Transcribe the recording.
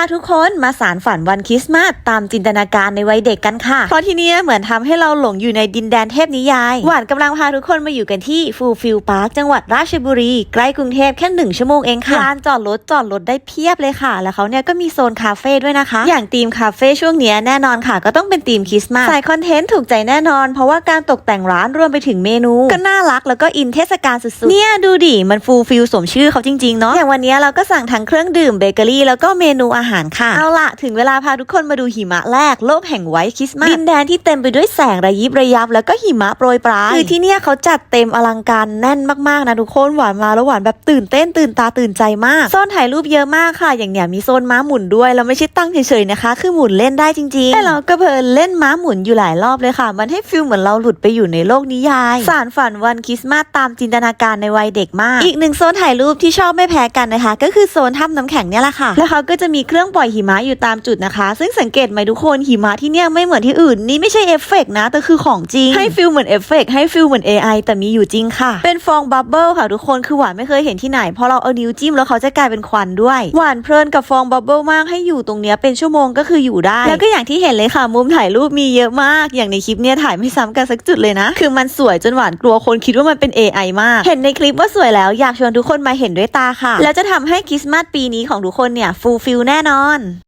าทุกคนมาสารฝันวันคริสต์มาสตามจินตนาการในวัยเด็กกันค่ะ เพราะที่เนี่ยเหมือนทำให้เราหลงอยู่ในดินแดนเทพนิยาย หวานกำลังพาทุกคนมาอยู่กันที่ฟูลฟิลพาร์คจังหวัดราชบุรี ใกล้กรุงเทพแค่หนึ่งชั่วโมงเองค่ะลานจอดรถจอดรถได้เพียบเลยค่ะ แล้วเขาเนี่ยก็มีโซนคาเฟ่ด้วยนะคะ อย่างธีมคาเฟ่ช่วงเนี้ยแน่นอนค่ะ ก็ต้องเป็นธีมคริสต์มาสสายคอนเทนต์ถูกใจแน่นอน เพราะว่าการตกแต่งร้านรวมไปถึงเมนู ก็น่ารักแล้วก็อินเทศกาลสุดๆเนี่ยดูดิมันฟูลฟิลสมชื่อเขาจริงๆเนาะอย่างวันเนี้ยเราก็สั่งทั้งเครื่องดื่มเบเกอรี่แล้วก็เมนูอาหารค่ะ เอาล่ะถึงเวลาพาทุกคนมาดูหิมะแรกโลกแห่งไวท์คริสต์มาสดินแดนที่เต็มไปด้วยแสงระยิบระยับ แล้วก็หิมะโปรยปลายคือที่เนี่ยเขาจัดเต็มอลังการแน่นมากๆนะทุกคนหวานมาแล้วหวานแบบตื่นเต้นตื่นตาตื่นใจมากโซนถ่ายรูปเยอะมากค่ะ อย่างเนี้ยมีโซนม้าหมุนด้วยแล้วไม่ใช่ตั้งเฉยๆนะคะ คือหมุนเล่นได้จริงๆแต่เราก็เพลินเล่นม้าหมุนอยู่หลายรอบเลยค่ะ มันให้ฟิลเหมือนเราหลุดไปอยู่ในโลกนิยาย สารฝันวันคริสต์มาสตามจินตนาการในวัยเด็กมาก อีกหนึ่งโซนถ่ายรูปที่ชอบไม่แพ้กันนะคะ ก็คือโซนถ้ำน้ำแข็งเนี่ยแหละค่ะ แล้วเขาก็จะมีเครื่องปล่อยหิมะอยู่ตามจุดนะคะ ซึ่งสังเกตไหมทุกคนหิมะที่เนี่ยไม่เหมือนที่อื่น นี่ไม่ใช่เอฟเฟกต์นะแต่คือของจริง ให้ฟิลเหมือนเอฟเฟกต์ให้ฟิลเหมือน AI แต่มีอยู่จริงค่ะ เป็นฟองบับเบิลค่ะทุกคนคือหวานไม่เคยเห็นที่ไหนพอเราเอานิ้วจิ้มแล้วเขาจะกลายเป็นควันด้วย หวานเพลินกับฟองบับเบิลมากให้อยู่ตรงเนี้ยเป็นชั่วโมงก็คืออยู่ได้ แล้วก็อย่างที่เห็นเลยค่ะ มุมถ่ายรูปมีเยอะมาก อย่างในคลิปเนี่ยถ่ายไม่ซ้ำกันสักจุดเลยนะ คือมันสวยจนหวานกลัวคนคิดว่ามันเป็น AI มาก เห็นในคลิปว่าสวยแล้วอยากชวนทุกคนมาเห็นด้วยตาค่ะ แล้วจะทำให้คริสต์มาสปีนี้ของทุกคนเนี่ยฟูลฟิลแน่นอน